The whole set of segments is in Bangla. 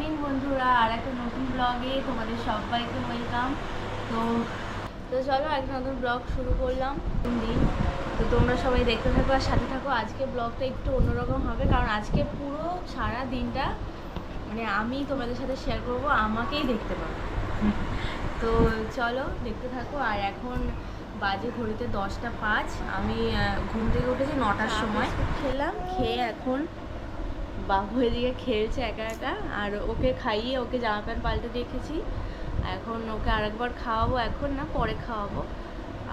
মর্নিং বন্ধুরা আর একটা নতুন ব্লগে তোমাদের সবাইকে ওয়েলকাম তো তো চলো একটা নতুন ব্লগ শুরু করলাম। দিন। তো তোমরা সবাই দেখতে থাকো আর সাথে থাকো। আজকে ব্লগটা একটু অন্যরকম হবে কারণ আজকে পুরো সারা দিনটা মানে আমি তোমাদের সাথে শেয়ার করব আমাকেই দেখতে পাবো। তো চলো দেখতে থাকো। আর এখন বাজে ঘড়িতে দশটা পাঁচ। আমি ঘুম থেকে উঠেছি নটার সময়। খেলাম খেয়ে এখন বাবু এদিকে খেলছে একা একা, আর ওকে খাইয়ে ওকে জামা প্যান্ট পাল্টে রেখেছি এখন ওকে আরেকবার খাওয়াবো, এখন না পরে খাওয়াবো।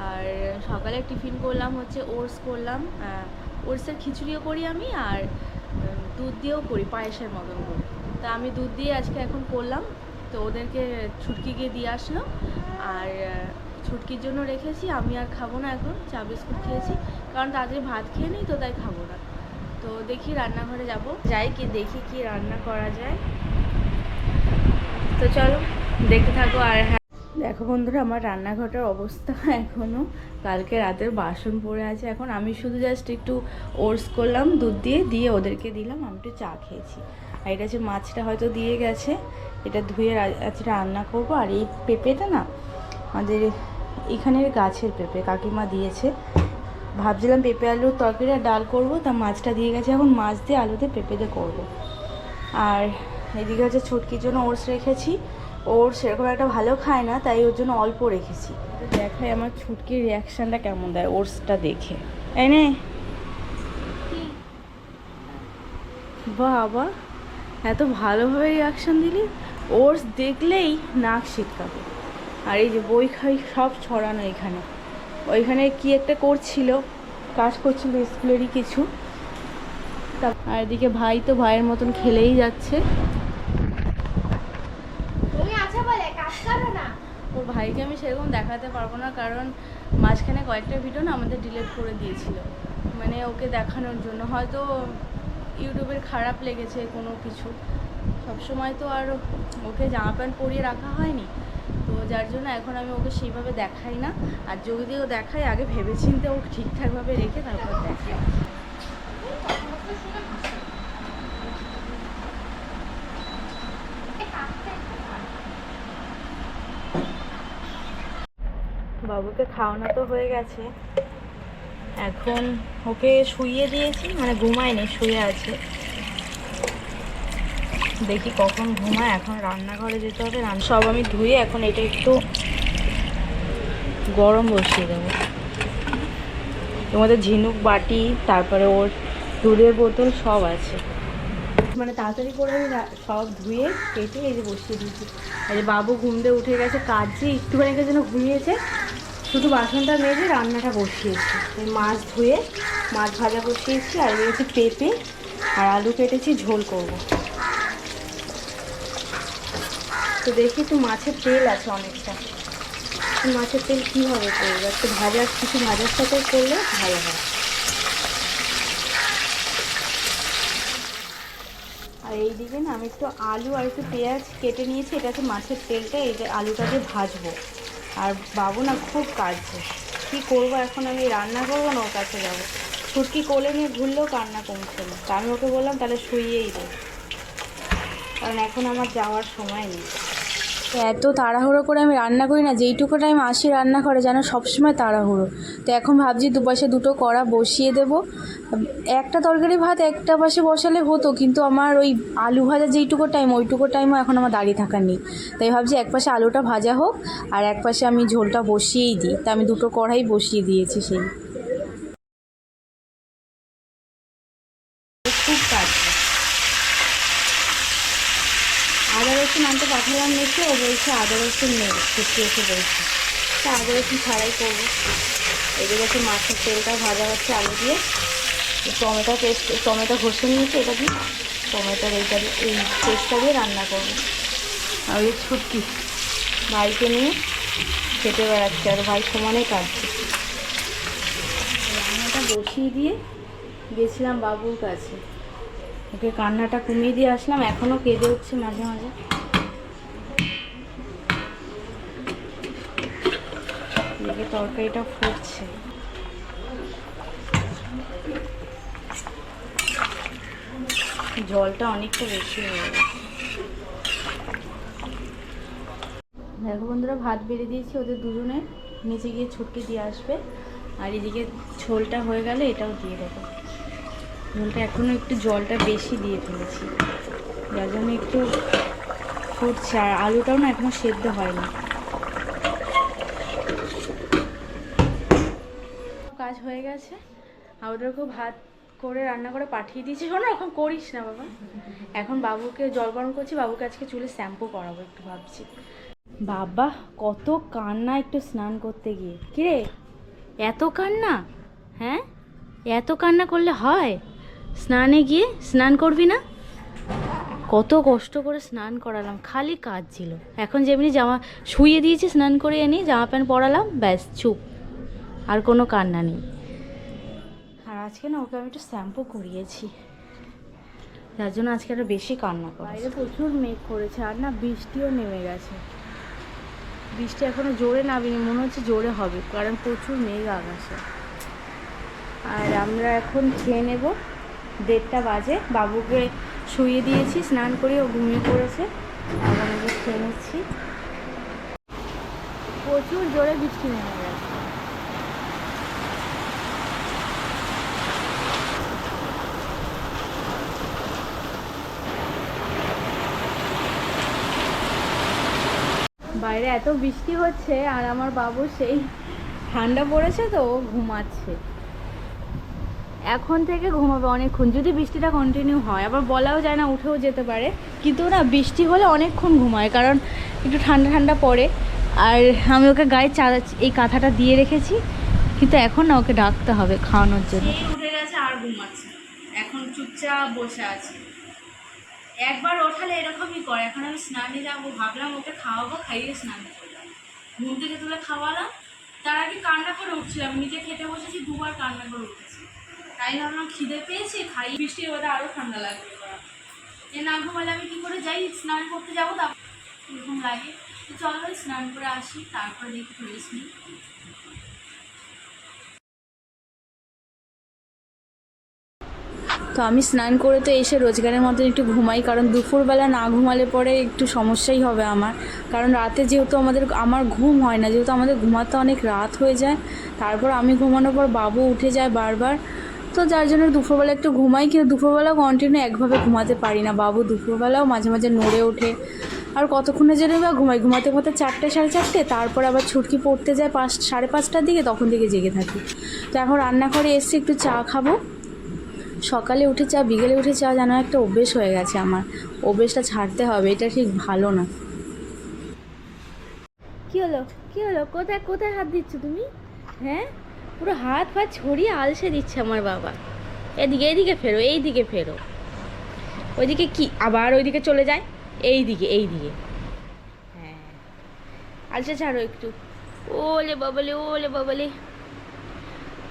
আর সকালে টিফিন করলাম হচ্ছে ওটস করলাম ওটসের খিচুড়িও করি আমি আর দুধ দিয়েও করি, পায়েসের মতন করি। তা আমি দুধ দিয়ে আজকে এখন করলাম, তো ওদেরকে ছুটকি গিয়ে দিয়ে আসলো। আর ছুটকির জন্য রেখেছি, আমি আর খাব না এখন, চা বিস্কুট খেয়েছি। কারণ তাড়াতাড়ি ভাত খেয়ে নিই, তো তাই খাব না। তো দেখি রান্নাঘরে যাব। যাই কি দেখি কি রান্না করা যায়। তো চলো, দেখতে থাকো আর হ্যাঁ। দেখো বন্ধুরা, আমার রান্নাঘরটার অবস্থা এখনও কালকে রাতের বাসন পড়ে আছে। এখন আমি শুধু জাস্ট একটু ওটস করলাম, দুধ দিয়ে দিয়ে ওদেরকে দিলাম, আমি একটু চা খেয়েছি। আর এটা হচ্ছে মাছটা হয়তো দিয়ে গেছে, এটা ধুয়ে আজকে রান্না করব। আর এই পেঁপেটা না, আমাদের এখানের গাছের পেঁপে, কাকিমা দিয়েছে। ভাবছিলাম পেঁপে আলুর তরকারি আর ডাল করব তা মাছটা দিয়ে গেছে এখন মাছ দিয়ে আলুতে পেঁপে দিয়ে করব। আর এদিকে হচ্ছে ছুটকির জন্য ওটস রেখেছি। ওর সেরকম একটা ভালো খায় না তাই ওর জন্য অল্প রেখেছি। দেখাই আমার ছুটকির রিয়াকশানটা কেমন দেয় ওটসটা দেখে। এনে বাবা এত ভালোভাবে রিয়াকশান দিলি? ওটস দেখলেই নাক শিটকাবে আর এই যে বই খাই সব ছড়ানো এখানে। ওইখানে কি একটা করছিল কাজ করছিল স্কুলেরই কিছু। আর এদিকে ভাই তো ভাইয়ের মতন খেলেই যাচ্ছে। না। ওর ভাইকে আমি সেরকম দেখাতে পারব না কারণ মাঝখানে কয়েকটা ভিডিও না আমাদের ডিলিট করে দিয়েছিল। মানে ওকে দেখানোর জন্য। হয়তো ইউটিউবের খারাপ লেগেছে কোনো কিছু। সব সময় তো আর ওকে জামা প্যান্ট পরিয়ে রাখা হয়নি। যার জন্য এখন আমি ওকে সেইভাবে দেখাই না। আর যদিও দেখাই আগে ভেবেচিন্তে ও ঠিকঠাকভাবে রেখে তারপর দেখাই বাবুকে খাওয়ানো তো হয়ে গেছে। এখন ওকে শুইয়ে দিয়েছি মানে ঘুমায়নি, শুয়ে আছে। দেখি কখন ঘুমায়, এখন রান্নাঘরে যেতে হবে সব আমি ধুয়ে এখন এটা একটু গরম বসিয়ে দেবো। তোমাদের ঝিনুক বাটি, তারপরে ওর দুধের বোতল সব আছে। মানে তাড়াতাড়ি করে আমি সব ধুয়ে কেটে এই যে বসিয়ে দিয়েছি। আর বাবু ঘুম দিয়ে উঠে গেছে কাজে একটুখানি যেন ঘুমিয়েছে। শুধু বাসনটা মেজে রান্নাটা বসিয়েছি। মাছ ধুয়ে, মাছ ভাজা বসিয়েছি, আর রয়েছে পেঁপে, আর আলু কেটেছি, ঝোল করব। তো দেখি একটু মাছের তেল আছে অনেকটা। মাছের তেল কীভাবে করব একটু ভাজা, কিছু ভাজার সাথে করলে ভালো হয়। আর এইদিকে না, আমি একটু আলু আর একটু পেঁয়াজ কেটে নিয়েছি এটা হচ্ছে মাছের তেলটা, এই আলুটাকে ভাজবো। আর বাবু না খুব কাঁদছে। কী করব এখন আমি? রান্না করব না, ওর কাছে যাব। ছুটকি কোলে নিয়ে ঘুরলেও কান্না কমছে না। তা আমি ওকে বললাম, তাহলে শুইয়েই দে। কারণ এখন আমার যাওয়ার সময় নেই। এত তাড়াহুড়ো করে আমি রান্না করি না, যেইটুকু টাইম আসি রান্না করে, যেন সবসময় তাড়াহুড়ো। তো এখন ভাবছি দুপাশে দুটো কড়া বসিয়ে দেব। একটা তরকারি ভাত, একটা পাশে বসালে হতো, কিন্তু আমার ওই আলু ভাজা যেইটুকু টাইম ওইটুকু টাইমও এখন আমার দাঁড়িয়ে থাকার নেই। তাই ভাবছি এক পাশে আলুটা ভাজা হোক, আর এক পাশে আমি ঝোলটা বসিয়েই দিই। তা আমি দুটো কড়াই বসিয়ে দিয়েছি সেই। খুব কাটছে আদা রসুন আনতে পাঠালাম মেখে ও বলছে আদা রসুন নেই, ছুটি এসে বলছে। তা আদা রসুন ছাড়াই করব? এদিকে হচ্ছে মাছের তেলটা ভাজা হচ্ছে আলু দিয়ে। টমেটো পেস্ট, টমেটো ঘষে নিয়েছে এটা দিয়ে। টমেটোর এইটা এই পেস্টটা দিয়ে রান্না করব। আর ওই ছুটকি ভাইকে নিয়ে খেতে বেড়াচ্ছে, আর ভাই সমানে কাটছে রান্নাটা বসিয়ে দিয়ে গেছিলাম বাবুর কাছে। ওকে কান্নাটা কমিয়ে দিয়ে আসলাম এখনও কেঁদে উঠছে মাঝে মাঝে এদিকে তরকারিটা ফুটছে। জলটা অনেকটা বেশি হয়ে গেছে। দেখো বন্ধুরা, ভাত বেড়ে দিয়েছি ওদের দুজনে। নিচে গিয়ে ছুটকে দিয়ে আসবে। আর এদিকে ঝোলটা হয়ে গেলে এটাও দিয়ে দেবো। ঝোলটা এখনও একটু জলটা বেশি দিয়ে ফেলেছি। যার জন্য একটু ফুটছে। আর আলুটাও না এখনও সেদ্ধ হয়নি। গেছে আর ওদেরকেও ভাত করে রান্না করে পাঠিয়ে দিয়েছি। শোনো ওরকম করিস না বাবা। এখন বাবুকে জল গরম করছি, বাবুকে আজকে চুলে শ্যাম্পু করাবো একটু ভাবছি। বাবা, কত কান্না একটু স্নান করতে গিয়ে। কিরে, এত কান্না? হ্যাঁ? এত কান্না করলে হয়? স্নানে গিয়ে স্নান করবি না? কত কষ্ট করে স্নান করালাম, খালি কাজ ছিল। এখন যেমনি জামা শুয়ে দিয়েছি, স্নান করে এনে জামা প্যান্ট পরালাম, ব্যাস, চুপ। আর কোনো কান্না নেই। আজকে না ওকে আমি একটু শ্যাম্পু করিয়েছি। যার জন্য আজকে আরও বেশি কান্না করে বাইরে প্রচুর মেঘ করেছে, আর না বৃষ্টিও নেমে গেছে। বৃষ্টি এখনও জোরে নামিনি, মনে হচ্ছে জোরে হবে, কারণ প্রচুর মেঘ আকাশে। আর আমরা এখন খেয়ে নেব, দেড়টা বাজে, বাবুকে শুয়ে দিয়েছি, স্নান করে ও ঘুমিয়ে পড়েছে। এখন আমরা খেয়ে নিচ্ছি। প্রচুর জোরে বৃষ্টি নেমে গেছে। বাইরে এত বৃষ্টি হচ্ছে আর আমার বাবু সেই ঠান্ডা পড়েছে তো ঘুমাচ্ছে। এখন থেকে ঘুমাবে অনেকক্ষণ, যদি বৃষ্টিটা কন্টিনিউ হয়। আবার বলাও যায় না, উঠেও যেতে পারে। কিন্তু না, বৃষ্টি হলে অনেকক্ষণ ঘুমায়, কারণ একটু ঠান্ডা ঠান্ডা পড়ে। আর আমি ওকে গায়ে চা, এই কাঁথাটা দিয়ে রেখেছি, কিন্তু এখন না ওকে ডাকতে হবে খাওয়ানোর জন্য। উঠে গেছে আর ঘুমাচ্ছে এখন চুপচাপ বসে আছে। একবার ওঠালে এরকমই করে। এখন আমি স্নানে যাব, ভাবলাম ওকে খাওয়াবো, খাইয়ে স্নান করলাম। ঘুম থেকে তুলে খাওয়ালাম। তার আগে কান্না করে উঠছিলাম, নিজে খেতে বসেছি, দুবার কান্না করে উঠেছি। তাই ভাবলাম খিদে পেয়েছি, খাই। বৃষ্টির ওদের আরও ঠান্ডা লাগবে। এ না ঘুমালে আমি কী করে যাই? স্নান করতে যাব তা এরকম লাগে। তো চলো স্নান করে আসি, তারপরে দেখি রেস্ট নিই। তো আমি স্নান করে তো এসে রোজগারের মতন একটু ঘুমাই, কারণ দুপুরবেলা না ঘুমালে পরে একটু সমস্যাই হবে আমার। কারণ রাতে যেহেতু আমাদের, আমার ঘুম হয় না, যেহেতু আমাদের ঘুমাতে অনেক রাত হয়ে যায়, তারপর আমি ঘুমানোর পর বাবু উঠে যায় বারবার। তো যার জন্য দুপুরবেলা একটু ঘুমাই, কিন্তু দুপুরবেলাও কন্টিনিউ একভাবে ঘুমাতে পারি না। বাবু দুপুরবেলাও মাঝে মাঝে নড়ে ওঠে। আর কতক্ষণে যেন বা ঘুমাই, ঘুমাতে ঘুমাতে চারটে, সাড়ে চারটে, তারপর আবার ছুটকি পড়তে যায় পাঁচ, সাড়ে পাঁচটার দিকে, তখন থেকে জেগে থাকি। তো এখন রান্নাঘরে এসে একটু চা খাব। সকালে উঠে চা, বিকেলে উঠে চা যেন একটা অভ্যেস হয়ে গেছে আমার। অভ্যেসটা ছাড়তে হবে, এটা ঠিক ভালো না। কি হলো? কি হলো? কোথায় কোথায় হাত দিচ্ছ তুমি? হ্যাঁ? পুরো হাত পা ছড়িয়ে আলসে দিচ্ছে আমার বাবা। এদিকে এইদিকে ফেরো এই দিকে ফেরো। ওইদিকে কি? আবার ওইদিকে চলে যায়? এই দিকে এই দিকে হ্যাঁ। আলসে ছাড়ো একটু। ওলে বাবালে ওলে বাবালে।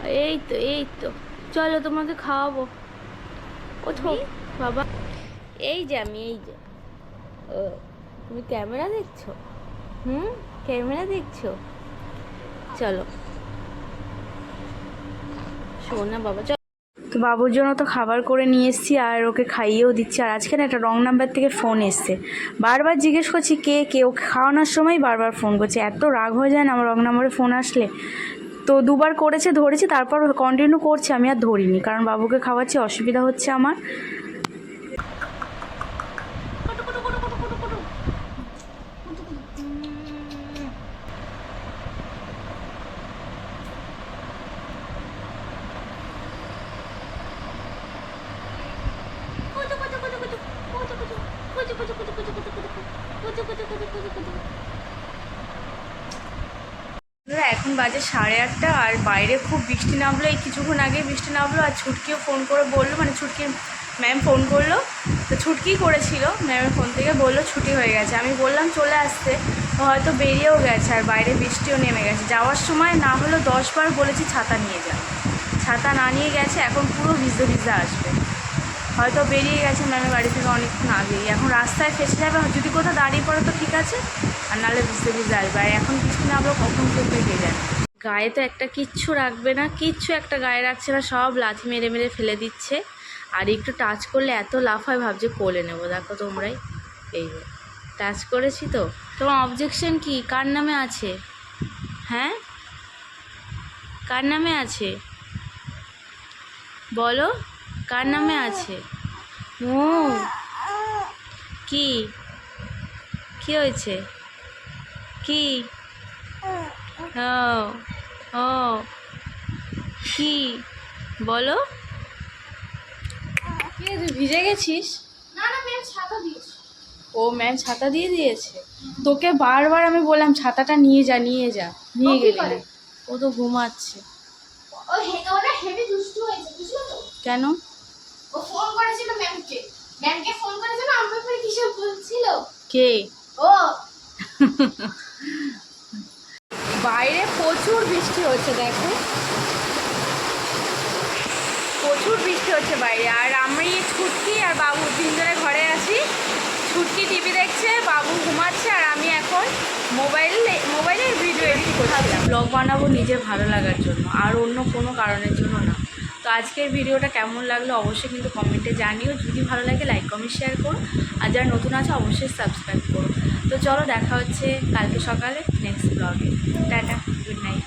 এই তো এই তো। চলো তোমাকে খাওয়াবো। ওঠো, বাবা। এই যে আমি, এই যে। ও, তুমি ক্যামেরা দেখছ? হুম? ক্যামেরা দেখছ? চলো। শোন বাবা, চল। তো বাবুর জন্য তো খাবার করে নিয়ে এসেছি আর ওকে খাইয়েও দিচ্ছি। আর আজকে না একটা রং নাম্বার থেকে ফোন এসছে। বারবার জিজ্ঞেস করছি, কে কে? ওকে খাওয়ানোর সময় বারবার ফোন করছে। এত রাগ হয়ে যায় না আমার রং নাম্বারে ফোন আসলে? তো দুবার করেছে, ধরেছি, তারপর কন্টিনিউ করছে, আমি আর ধরিনি। কারণ বাবুকে খাওয়াচ্ছি, অসুবিধা হচ্ছে আমার। এখন বাজে সাড়ে আটটা আর বাইরে খুব বৃষ্টি নামলো। এই কিছুক্ষণ আগে বৃষ্টি নামলো আর ছুটকিও ফোন করে বলল মানে ছুটকি ম্যাম ফোন করল। তো ছুটকি করেছিল, ম্যামের ফোন থেকে বলল ছুটি হয়ে গেছে। আমি বললাম চলে আসতে, হয়তো বেরিয়েও গেছে আর বাইরে বৃষ্টিও নেমে গেছে। যাওয়ার সময় না হলেও দশবার বলেছি ছাতা নিয়ে যা ছাতা না নিয়ে গেছে, এখন পুরো ভিজতে ভিজতে আসবে। হয়তো বেরিয়ে গেছে ম্যামের বাড়ি থেকে অনেকক্ষণ আগেই। এখন রাস্তায় ফেসে যাবে, যদি কোথাও দাঁড়িয়ে পড়ে তো ঠিক আছে। আর নাহলে ভিজতে ভিজতে আসবে। আর এখন কিছু না আমরা কখন কোথায় গিয়ে যায় গায়ে তো একটা কিচ্ছু রাখবে না, কিচ্ছু একটা গায়ে রাখছে না, সব লাথি মেরে মেরে ফেলে দিচ্ছে। আর একটু টাচ করলে এত লাফায় ভাবছে কোলে নেব। দেখো তোমরাই। এই। টাচ করেছি তো। তোমার অবজেকশন কি? কার নামে আছে? হ্যাঁ? কার নামে আছে? বলো, কার নামে আছে? কি? কি হয়েছে? কি? ও ও কি? বলো। কি তুই ভিজে গেছিস? না না ম্যাম ছাতা দিয়েছে। ও ম্যাম ছাতা দিয়ে দিয়েছে? তোকে বারবার আমি বললাম ছাতাটা নিয়ে যা নিয়ে যা নিয়ে গেলি। না ও তো ঘুমাচ্ছে। কেন? ও ফোন করেছিল ম্যামকে ম্যামকে ফোন করেছিল আমার ব্যাপারে কিসব বলছিল কে? ও। বাইরে প্রচুর বৃষ্টি হচ্ছে, দেখো। প্রচুর বৃষ্টি হচ্ছে বাইরে। আর আমি ছুটকি আর বাবু তিনজনে ঘরে আছি। ছুটকি টিভি দেখছে, বাবু ঘুমাচ্ছে, আর আমি এখন মোবাইলে মোবাইলের ভিডিও এডিট করছিলাম ব্লগ বানাবো নিজের ভালো লাগার জন্য, আর অন্য কোনো কারণের জন্য না। তো আজকের ভিডিওটা কেমন লাগল অবশ্যই কিন্তু কমেন্টে জানিও। যদি ভালো লাগে লাইক কমেন্ট শেয়ার করো। আর যারা নতুন আছে, অবশ্যই সাবস্ক্রাইব করো। তো চলো দেখা হচ্ছে কালকে সকালে নেক্সট ব্লগে টাটা গুড নাইট